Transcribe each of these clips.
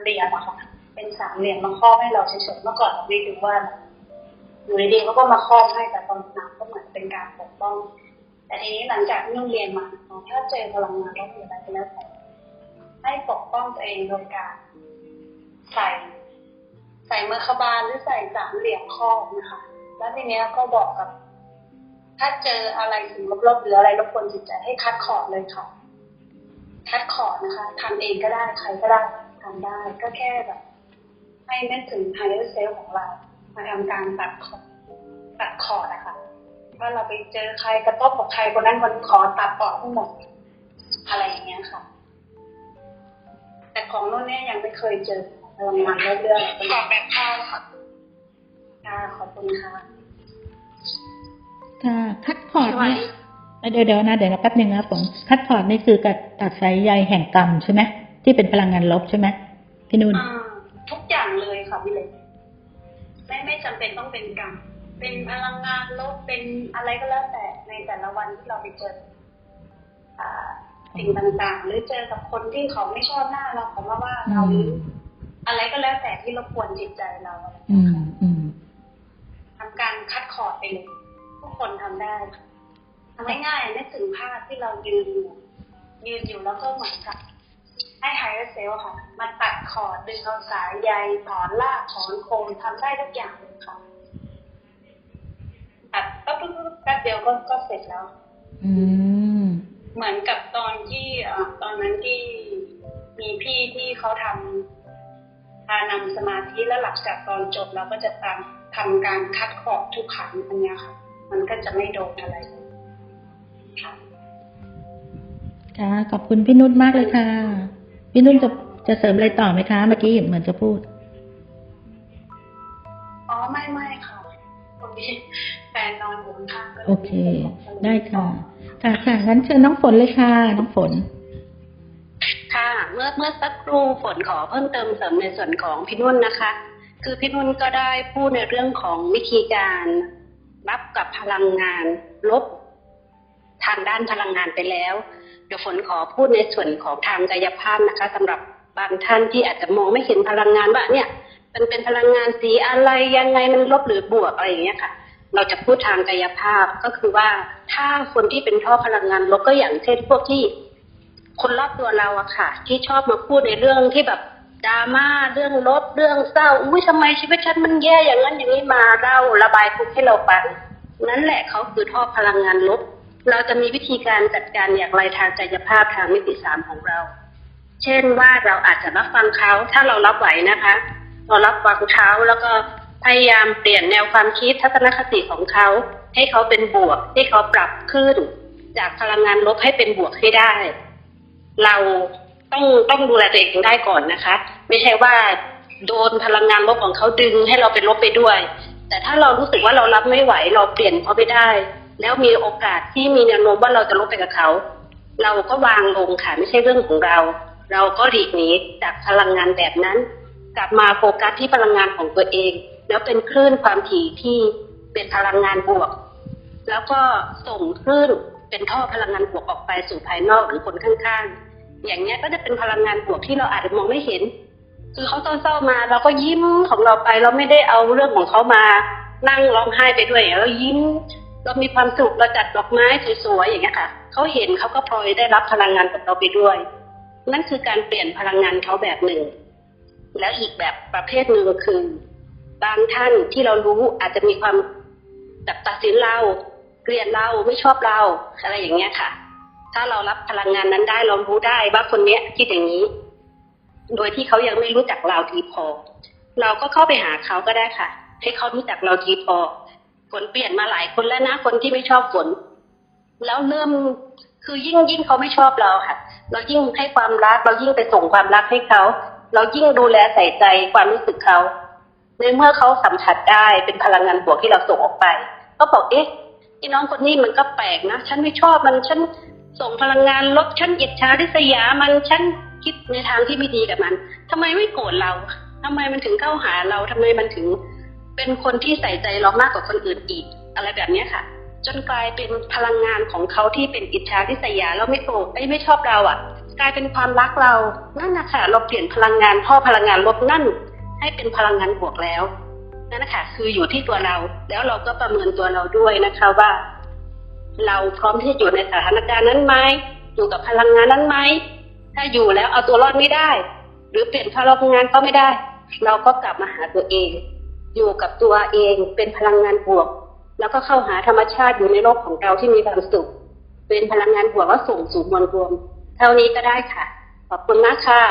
เหลี่ยมอะค่ะเป็นสามเหลี่ยมมาครอบให้เราเฉยๆเมื่อก่อนเราไม่รู้ว่าอยู่ดีๆเขาก็มาครอบให้แต่ตอนนั้นก็เหมือนเป็นการปกป้อง แต่ทีนี้หลังจากนุ่นเรียนมาถ้าเจอพลังงานลบหรืออะไรก็แล้วแต่ให้ปกป้องตัวเองโดยการใส่ใส่เมื่อขบาลหรือใส่สามเหลี่ยมครอบนะคะ แล้วทีเนี้ยก็บอกกับ ถ้าเจออะไรสิ่งลบๆหรืออะไรรบกวนจิตใจให้คัดคอดเลยค่ะ คัดคอดนะคะทำเองก็ได้ใครก็ได้ ทำได้ ก็แค่แบบให้นึกถึงไฮเออร์เซลของเรา มาทำการตัดคอร์ดตัดคอร์ดนะคะว่าเราไปเจอใครกระทบกับใครคนนั้นคนนี้ขอตัดออกทั้งหมด อะไรอย่างเงี้ยค่ะ แต่ของโน่นเนี่ยยังไม่เคยเจอพลังงานเรื่อยๆขอแบบข้าวค่ะค่ะขอบคุณค่ะค่ะคัดพอร์ตเนี่ยเดี๋ยวเดี๋ยวนะเดี๋ยวนะแป๊บหนึ่งนะผมคัดพอร์ตนี่คือการตัดสายใยแห่งกรรมใช่ไหม ที่เป็นพลังงานลบใช่ไหมพี่นุ่นอ่าทุกอย่างเลยค่ะพี่เล็กไม่ไม่จำเป็นต้องเป็นกรรมเป็นพลังงานลบเป็นอะไรก็แล้วแต่ในแต่ละวันที่เราไปเจออ่าสิ่งต่างๆ หรือเจอกับคนที่เขาไม่ชอบหน้าเราเขามาว่าเราอืมอะไรก็แล้วแต่ที่รบกวนจิตใจเราอืมอืมทำการคัดคอร์ดไปเลยทุกคนทำได้ค่ะทำง่ายๆนึกถึงภาพที่เรายืนอยู่ยืนอยู่แล้วก็เหมือนกับ ให้ไฮเซลค่ะ มาตัดคอร์ดดึงเอาสายใยถอนรากถอนโคนทำได้ทุกอย่างเลยค่ะตัดปั๊บปุ๊บปุ๊บแป๊บเดียวก็ก็เสร็จแล้ว อืม เหมือนกับตอนที่เอ่อตอนนั้นที่มีพี่ที่เขาทำพานำสมาธิแล้วหลังจากตอนจบเราก็จะตามทำการคัดขอบทุกขันอันเนี้ยค่ะ มันก็จะไม่โดนอะไรเลยค่ะค่ะ ขอบคุณพี่นุ่นมากเลยค่ะ พี่นุ่นจะจะเสริมอะไรต่อไหมคะ เมื่อกี้เหมือนจะพูด อ๋อไม่ไม่ค่ะตรงนี้แฟนนอนอยู่ข้างๆก็ลยโอเค ได้ค่ะ ค่ะค่ะงั้นเชิญน้องฝนเลยค่ะ น้องฝน ค่ะ เมื่อเมื่อสักครู่ฝนขอเพิ่มเติมเสริมในส่วนของพี่นุ่นนะคะ คือพี่นุ่นก็ได้พูดในเรื่องของวิธีการรับกับพลังงานลบทางด้านพลังงานไปแล้ว เดี๋ยวฝนขอพูดในส่วนของทางกายภาพนะคะสำหรับบางท่านที่อาจจะมองไม่เห็นพลังงานว่าเนี่ยมันเป็นพลังงานสีอะไรยังไงมันลบหรือบวกอะไรอย่างเงี้ยค่ะ เราจะพูดทางกายภาพก็คือว่าถ้าคนที่เป็นท่อพลังงานลบก็อย่างเช่นพวกที่ คนรอบตัวเราอะค่ะ ที่ชอบมาพูดในเรื่องที่แบบดราม่าเรื่องลบเรื่องเศร้าอุ้ยทำไมชีวิตฉันมันแย่อย่างนั้นอย่างนี้มาเล่าระบายทุกข์ให้เราฟังนั่นแหละเขาคือท่อพลังงานลบ เราจะมีวิธีการจัดการอย่างไรทางกายภาพทางมิติสามของเรา เช่นว่าเราอาจจะรับฟังเขาถ้าเรารับไหวนะคะ เรารับฟังเขาแล้วก็พยายามเปลี่ยนแนวความคิดทัศนคติของเขา ให้เขาเป็นบวก ให้เขาปรับขึ้น จากพลังงานลบให้เป็นบวกให้ได้ เราต้องต้องดูแลตัวเองได้ก่อนนะคะ ไม่ใช่ว่าโดนพลังงานลบของเขาดึงให้เราเป็นลบไปด้วย แต่ถ้าเรารู้สึกว่าเรารับไม่ไหว เราเปลี่ยนเขาไปได้ แล้วมีโอกาสที่มีแนวโน้มว่าเราจะลบไปกับเขา เราก็วางลงค่ะไม่ใช่เรื่องของเรา เราก็หลีกหนีจากพลังงานแบบนั้น กลับมาโฟกัสที่พลังงานของตัวเอง แล้วเป็นคลื่นความถี่ที่เป็นพลังงานบวก แล้วก็ส่งคลื่นเป็นท่อพลังงานบวกออกไปสู่ภายนอกหรือคนข้างๆ อย่างเนี้ยก็จะเป็นพลังงานบวกที่เราอาจจะมองไม่เห็น คือเขาเศร้าๆมาเราก็ยิ้มของเราไปเราไม่ได้เอาเรื่องของเขามานั่งร้องไห้ไปด้วยเรายิ้ม เรามีความสุขเราจัดดอกไม้สวยๆอย่างเงี้ยค่ะเขาเห็นเขาก็พลอยได้รับพลังงานกับเราไปด้วย นั่นคือการเปลี่ยนพลังงานเขาแบบหนึ่ง แล้วอีกแบบประเภทหนึ่งก็คือ บางท่านที่เรารู้อาจจะมีความแบบตัดสินเราเกลียดเราไม่ชอบเราอะไรอย่างเงี้ยค่ะ ถ้าเรารับพลังงานนั้นได้เรารู้ได้ว่าคนเนี้ยคิดอย่างนี้ โดยที่เขายังไม่รู้จักเราดีพอ เราก็เข้าไปหาเขาก็ได้ค่ะ ให้เขารู้จักเราดีพอ ฝนเปลี่ยนมาหลายคนแล้วนะคนที่ไม่ชอบฝน แล้วเริ่มคือยิ่งยิ่งเขาไม่ชอบเราค่ะ เรายิ่งให้ความรัก เรายิ่งไปส่งความรักให้เขา เรายิ่งดูแลใส่ใจความรู้สึกเขาในเมื่อเขาสัมผัสได้เป็นพลังงานบวกที่เราส่งออกไป ก็บอกเอ๊ะพี่น้องคนนี้มันก็แปลกนะฉันไม่ชอบมันฉันส่งพลังงานลบฉันอิจฉาริษยามันฉันคิดในทางที่ไม่ดีกับมันทำไมไม่โกรธเราทำไมมันถึงเข้าหาเราทำไมมันถึง เป็นคนที่ใส่ใจเรามากกว่าคนอื่นอีก อะไรแบบเนี้ยค่ะ จนกลายเป็นพลังงานของเขาที่เป็นอิจฉาริษยาแล้วไม่โกรธไม่ชอบเราอะ กลายเป็นความรักเรานั่นนะคะเราเปลี่ยนพลังงานพ่อพลังงานลบนั่น ให้เป็นพลังงานบวกแล้วนั่นนะคะคืออยู่ที่ตัวเรา แล้วเราก็ประเมินตัวเราด้วยนะคะว่า เราพร้อมที่จะอยู่ในสถานการณ์นั้นไหมอยู่กับพลังงานนั้นไหมถ้าอยู่แล้วเอาตัวรอดไม่ได้ หรือเปลี่ยนพลังงานก็ไม่ได้ เราก็กลับมาหาตัวเอง อยู่กับตัวเองเป็นพลังงานบวก แล้วก็เข้าหาธรรมชาติอยู่ในโลกของเราที่มีความสุข เป็นพลังงานบวกแล้วส่งสู่มวลรวม เท่านี้ก็ได้ค่ะ ขอบคุณมากค่ะ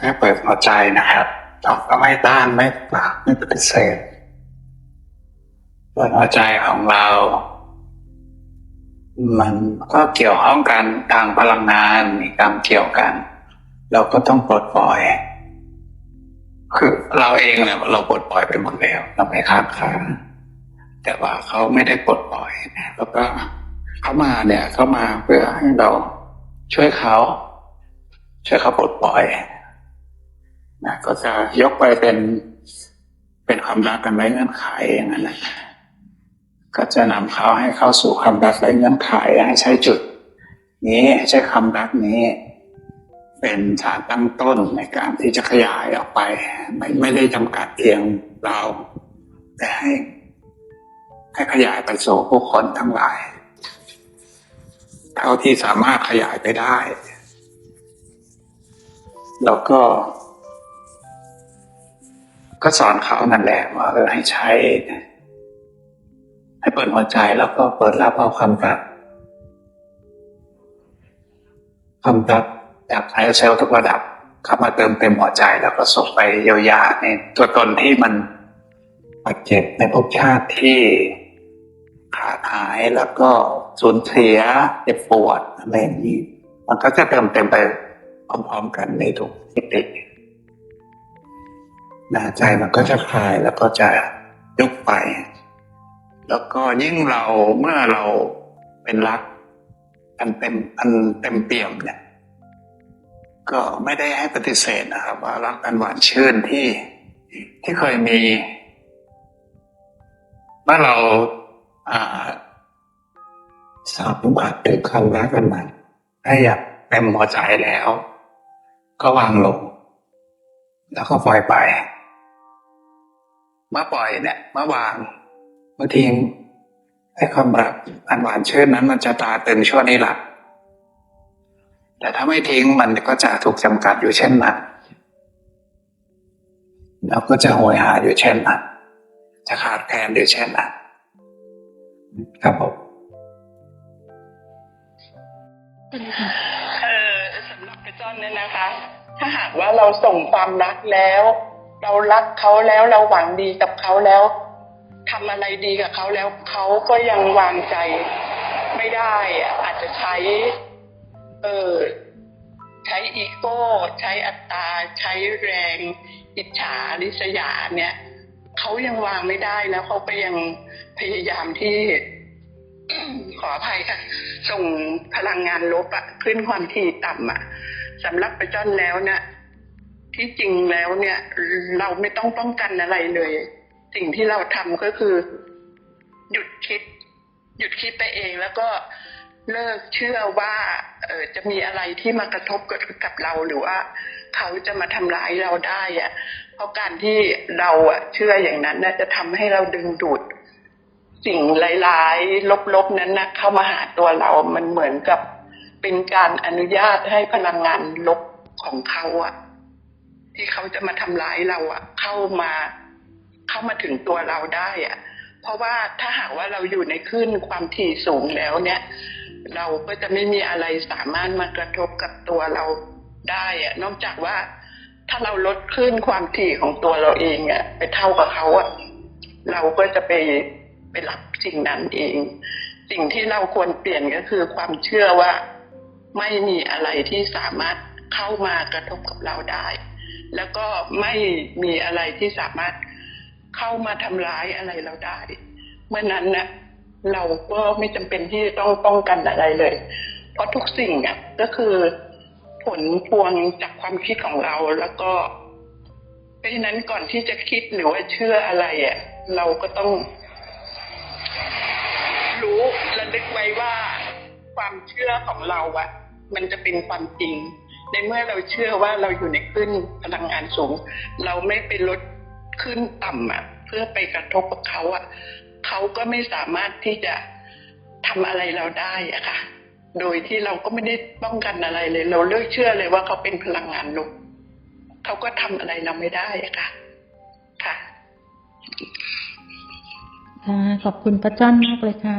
ให้เปิดหัวใจนะครับเราก็ไม่ต้านไม่ปราบไม่ปฏิเสธเปิดหัวใจของเรา มันก็เกี่ยวข้องกันทางพลังงานมีกรรมเกี่ยวกัน เราก็ต้องปลดปล่อย คือเราเองเนี่ยเราปลดปล่อยไปหมดแล้วเราไม่ค้างคาแต่ว่าเขาไม่ได้ปลดปล่อยนะแล้วก็เขามาเนี่ยเขามาเพื่อให้เราช่วยเขาช่วยเขาปลดปล่อยนะก็จะยกไปเป็นเป็นความรักกันไร้เงื่อนไขอย่างนั้นแหละก็จะนำเขาให้เข้าสู่ความรักไร้เงื่อนไขให้ใช้จุด นี้ใช้คำรักนี้ เป็นฐานตั้งต้นในการที่จะขยายออกไป ไม่ไม่ได้จำกัดเพียงเรา แต่ให้ให้ขยายไปสู่ผู้คนทั้งหลาย เท่าที่สามารถขยายไปได้ แล้วก็ ก็สอนเขานั่นแหละว่าเออให้ใช้ ให้เปิดหัวใจแล้วก็เปิดรับเอาความรักความรัก จากไฮเซลทุกระดับเข้ามาเติมเต็มหัวใจแล้วก็ส่งไปเยียวยาในตัวตนที่มันบาดเจ็บในภพชาติที่ขาดหายแล้วก็สูญเสียเจ็บปวดอะไรนี้ มันก็จะเติมเต็มไปพร้อมๆกันในทุกมิตินะใจมันก็จะคลายแล้วก็จะยุบไป แล้วก็ยิ่งเราเมื่อเราเป็นรักอันเต็มอันเต็มเปี่ยมเนี่ย ก็ไม่ได้ให้ปฏิเสธนะครับ ว่ารักอันหวานชื่นที่ที่เคยมีเมื่อเราอ่าสาบสัมผัสถึงความรักกันมันให้อยากเต็มหัวใจแล้ว ก็วางลง แล้วก็ปล่อยไปเมื่อปล่อยเนี่ยเมื่อวางเมื่อทิ้งไอ้ความรักอันหวานชื่นนั้นมันจะตาตึงชั่วนิรันดร์ แต่ถ้าไม่ทิ้งมันก็จะถูกจำกัดอยู่เช่นนั้นแล้วก็จะโหยหาอยู่เช่นนั้นจะขาดแคลนอยู่เช่นนั้นครับผมเออสำหรับกระจอนเนี่ยนะคะ ถ้าหากว่าเราส่งความรักแล้ว เรารักเขาแล้วเราหวังดีกับเขาแล้วทำอะไรดีกับเขาแล้วเขาก็ยังวางใจไม่ได้อาจจะใช้ เออ ใช้อีโก้ ใช้อัตตา ใช้แรงอิจฉาริษยาเนี่ยเขายังวางไม่ได้แล้วเขาก็ยังพยายามที่ขออภัยค่ะ ส่งพลังงานลบอะขึ้นความถี่ต่ำอะสำหรับประจ้อนแล้วเนี่ยที่จริงแล้วเนี่ย เราไม่ต้องป้องกันอะไรเลย สิ่งที่เราทำก็คือ หยุดคิด หยุดคิดไปเองแล้วก็ เลิกเชื่อว่าเออจะมีอะไรที่มากระทบเกับกับเราหรือว่าเขาจะมาทำร้ายเราได้อะเพราะการที่เราอะเชื่ออย่างนั้นน่าจะทำให้เราดึงดูด สิ่งร้ายๆลบๆนั้นนะเข้ามาหาตัวเรา มันเหมือนกับเป็นการอนุญาตให้พลังงานลบของเขาอะที่เขาจะมาทำร้ายเราอะเข้ามา เข้ามาถึงตัวเราได้อะเพราะว่าถ้าหากว่าเราอยู่ในคลื่นความถี่สูงแล้วเนี่ย เราก็จะไม่มีอะไรสามารถมากระทบกับตัวเราได้อะนอกจากว่าถ้าเราลดคลื่นความถี่ของตัวเราเองอะไปเท่ากับเขาอะเราก็จะไปไปรับสิ่งนั้นเอง สิ่งที่เราควรเปลี่ยนก็คือความเชื่อว่าไม่มีอะไรที่สามารถเข้ามากระทบกับเราได้ แล้วก็ไม่มีอะไรที่สามารถเข้ามาทำร้ายอะไรเราได้ เมื่อนั้นนะ เราก็ไม่จำเป็นที่จะต้องป้องกันอะไรเลย เพราะทุกสิ่งอะก็คือผลพวงจากความคิดของเราแล้วก็เพราะฉะนั้นก่อนที่จะคิดหรือว่าเชื่ออะไรอะเราก็ต้อง รู้ระลึกไว้ว่าความเชื่อของเราอะ มันจะเป็นความจริง ในเมื่อเราเชื่อว่าเราอยู่ในคลื่นพลังงานสูง เราไม่ไปลดขึ้นต่ำอะ เพื่อไปกระทบกับเขาอะ เขาก็ไม่สามารถที่จะทำอะไรเราได้อะค่ะ โดยที่เราก็ไม่ได้ป้องกันอะไรเลย เราเลิกเชื่อเลยว่าเขาเป็นพลังงานลบเขาก็ทำอะไรเราไม่ได้อะค่ะค่ะ ค่ะขอบคุณป้าจ้อนมากเลยค่ะ